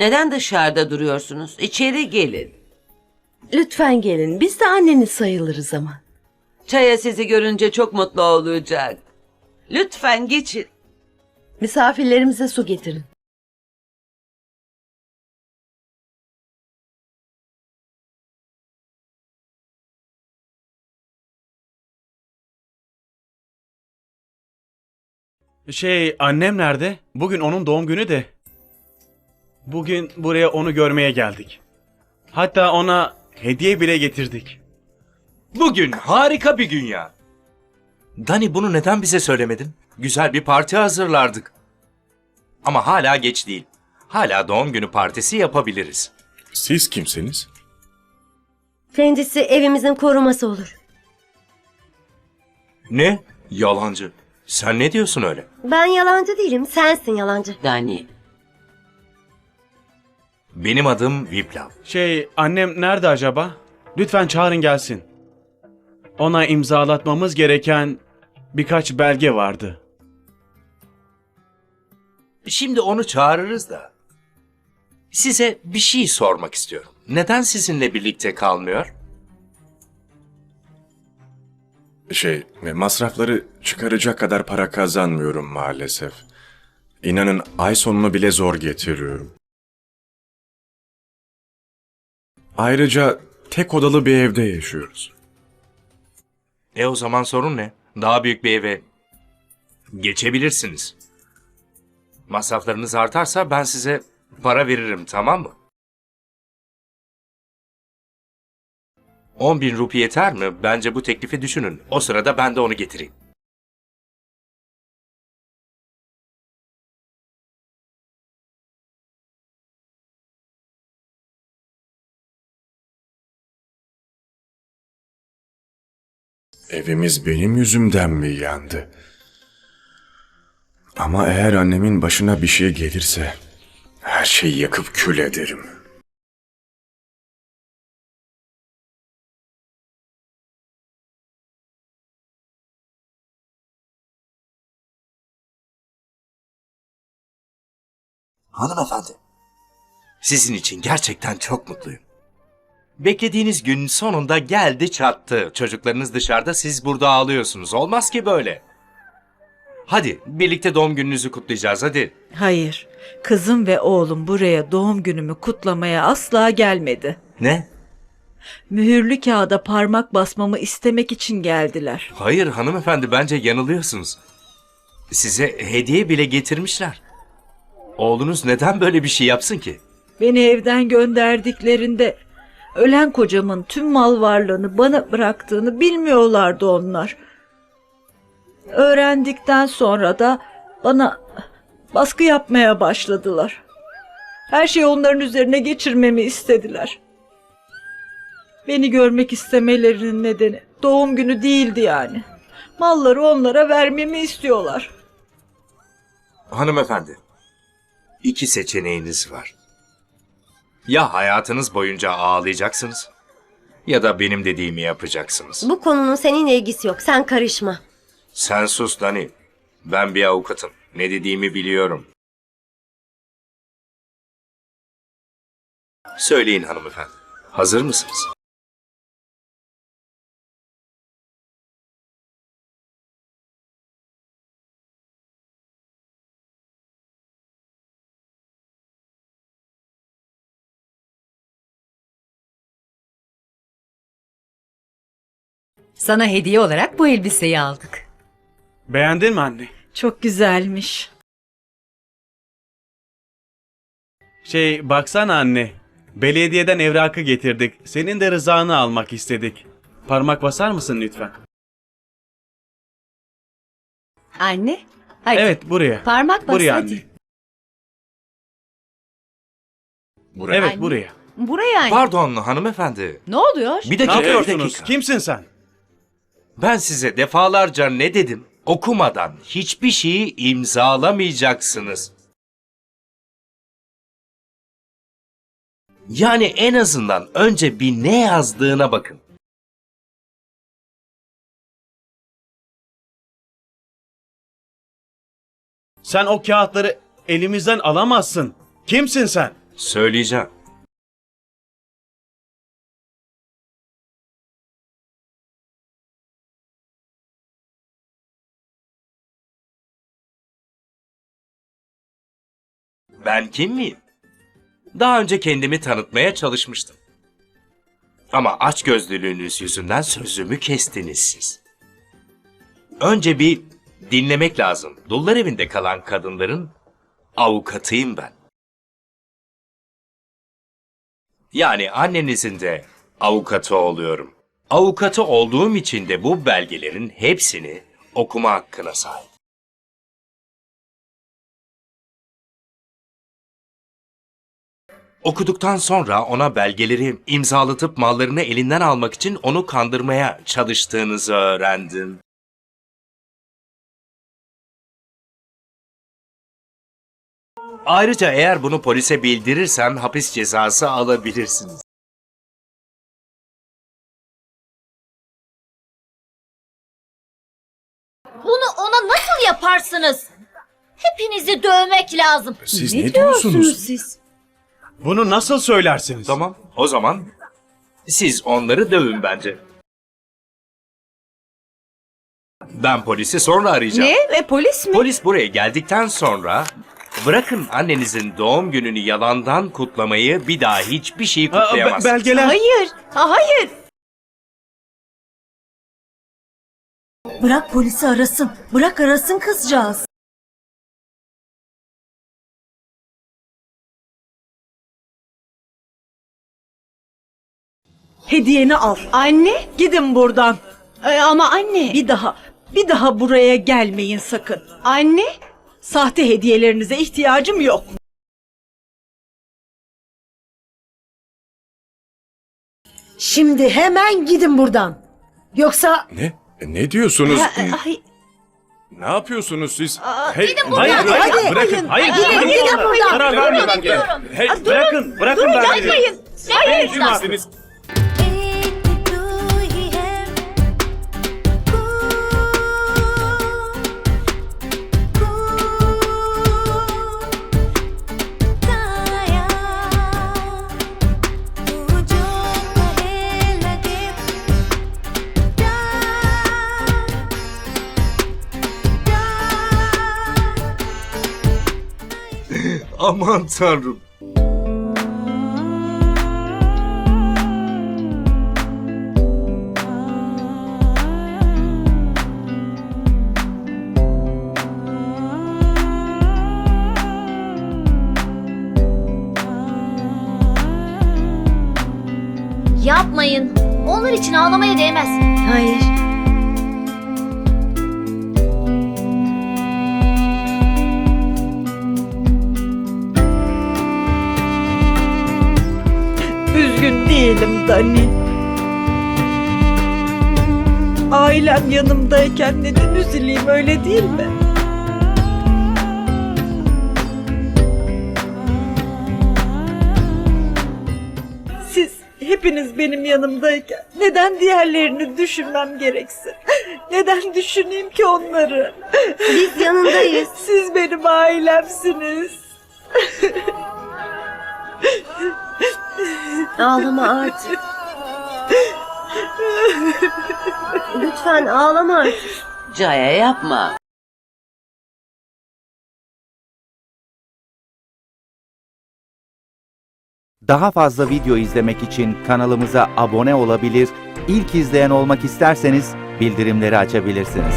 Neden dışarıda duruyorsunuz? İçeri gelin. Lütfen gelin. Biz de anneniz sayılırız ama. Çaya sizi görünce çok mutlu olacak. Lütfen geçin. Misafirlerimize su getirin. Şey annem nerede? Bugün onun doğum günü de. Bugün buraya onu görmeye geldik. Hatta ona hediye bile getirdik. Bugün harika bir gün ya. Dani bunu neden bize söylemedin? Güzel bir parti hazırlardık. Ama hala geç değil. Hala doğum günü partisi yapabiliriz. Siz kimsiniz? Kendisi evimizin koruması olur. Ne? Yalancı. Sen ne diyorsun öyle? Ben yalancı değilim, sensin yalancı. Dani. Benim adım Viplav. Şey annem nerede acaba? Lütfen çağırın gelsin. Ona imzalatmamız gereken birkaç belge vardı. Şimdi onu çağırırız da. Size bir şey sormak istiyorum. Neden sizinle birlikte kalmıyor? Şey, masrafları çıkaracak kadar para kazanmıyorum maalesef. İnanın ay sonunu bile zor getiriyorum. Ayrıca tek odalı bir evde yaşıyoruz. E o zaman sorun ne? Daha büyük bir eve geçebilirsiniz. Masraflarınız artarsa ben size para veririm tamam mı? 10 bin rupi yeter mi? Bence bu teklifi düşünün. O sırada ben de onu getireyim. Evimiz benim yüzümden mi yandı? Ama eğer annemin başına bir şey gelirse her şeyi yakıp kül ederim. Hanımefendi. Sizin için gerçekten çok mutluyum. Beklediğiniz gün sonunda geldi çattı. Çocuklarınız dışarıda siz burada ağlıyorsunuz. Olmaz ki böyle. Hadi birlikte doğum gününüzü kutlayacağız hadi. Hayır, kızım ve oğlum buraya doğum günümü kutlamaya asla gelmedi. Ne? Mühürlü kağıda parmak basmamı istemek için geldiler. Hayır hanımefendi bence yanılıyorsunuz. Size hediye bile getirmişler. Oğlunuz neden böyle bir şey yapsın ki? Beni evden gönderdiklerinde ölen kocamın tüm mal varlığını bana bıraktığını bilmiyorlardı onlar. Öğrendikten sonra da bana baskı yapmaya başladılar. Her şeyi onların üzerine geçirmemi istediler. Beni görmek istemelerinin nedeni doğum günü değildi yani. Malları onlara vermemi istiyorlar. Hanımefendi, iki seçeneğiniz var. Ya hayatınız boyunca ağlayacaksınız ya da benim dediğimi yapacaksınız. Bu konunun seninle ilgisi yok, sen karışma. Sen sus Dani. Ben bir avukatım. Ne dediğimi biliyorum. Söyleyin hanımefendi. Hazır mısınız? Sana hediye olarak bu elbiseyi aldık. Beğendin mi anne? Çok güzelmiş. Şey baksana anne. Belediyeden evrakı getirdik. Senin de rızanı almak istedik. Parmak basar mısın lütfen? Anne, hadi. Evet buraya. Parmak bas buraya hadi. anne. Buraya. Evet Anne. buraya. Buraya anne. Pardon hanımefendi. Ne oluyor? Bir Ne dakika, bir yapıyorsunuz? dakika. Kimsin sen? Ben size defalarca ne dedim? Okumadan hiçbir şeyi imzalamayacaksınız. Yani en azından önce bir ne yazdığına bakın. Sen o kağıtları elimizden alamazsın. Kimsin sen? Söyleyeceğim. Ben kim miyim? Daha önce kendimi tanıtmaya çalışmıştım. Ama açgözlülüğünüz yüzünden sözümü kestiniz siz. Önce bir dinlemek lazım. Dullar evinde kalan kadınların avukatıyım ben. Yani annenizin de avukatı oluyorum. Avukatı olduğum için de bu belgelerin hepsini okuma hakkına sahip. Okuduktan sonra ona belgeleri imzalatıp mallarını elinden almak için onu kandırmaya çalıştığınızı öğrendim. Ayrıca eğer bunu polise bildirirsem hapis cezası alabilirsiniz. Bunu ona nasıl yaparsınız? Hepinizi dövmek lazım. Siz ne, ne, diyorsunuz diyorsunuz? siz? Bunu nasıl söylersiniz? Tamam, o zaman siz onları dövün bence. Ben polisi sonra arayacağım. Ne? E, polis mi? Polis buraya geldikten sonra bırakın annenizin doğum gününü yalandan kutlamayı bir daha hiçbir şey Aa, be- kutlayamazsınız. belgeler. Hayır. Ha, hayır. Bırak polisi arasın. Bırak arasın kızcağız. Hediyeni al. Anne. Gidin buradan. E, ama anne. Bir daha, bir daha buraya gelmeyin sakın. Anne. Sahte hediyelerinize ihtiyacım yok. Şimdi hemen gidin buradan. Yoksa Ne? Ne diyorsunuz? Ha, ay, Ne yapıyorsunuz siz? Hey, hayır, hayır, Hadi. bırakın. Hayır, Gidin, hayır. gidin buradan. Karar verme belgeler. Hey, bırakın, bırakın belgeleri. Hayır. Kimsiniz? Aman tanrım. Yapmayın. Onlar için ağlamaya değmez. Hayır. Dani. Ailem yanımdayken neden üzüleyim öyle değil mi? Siz hepiniz benim yanımdayken neden diğerlerini düşünmem gereksin? Neden düşüneyim ki onları? Biz yanındayız. Siz benim ailemsiniz. Ağlama artık. Lütfen ağlama artık. Caya yapma. Daha fazla video izlemek için kanalımıza abone olabilir, ilk izleyen olmak isterseniz bildirimleri açabilirsiniz.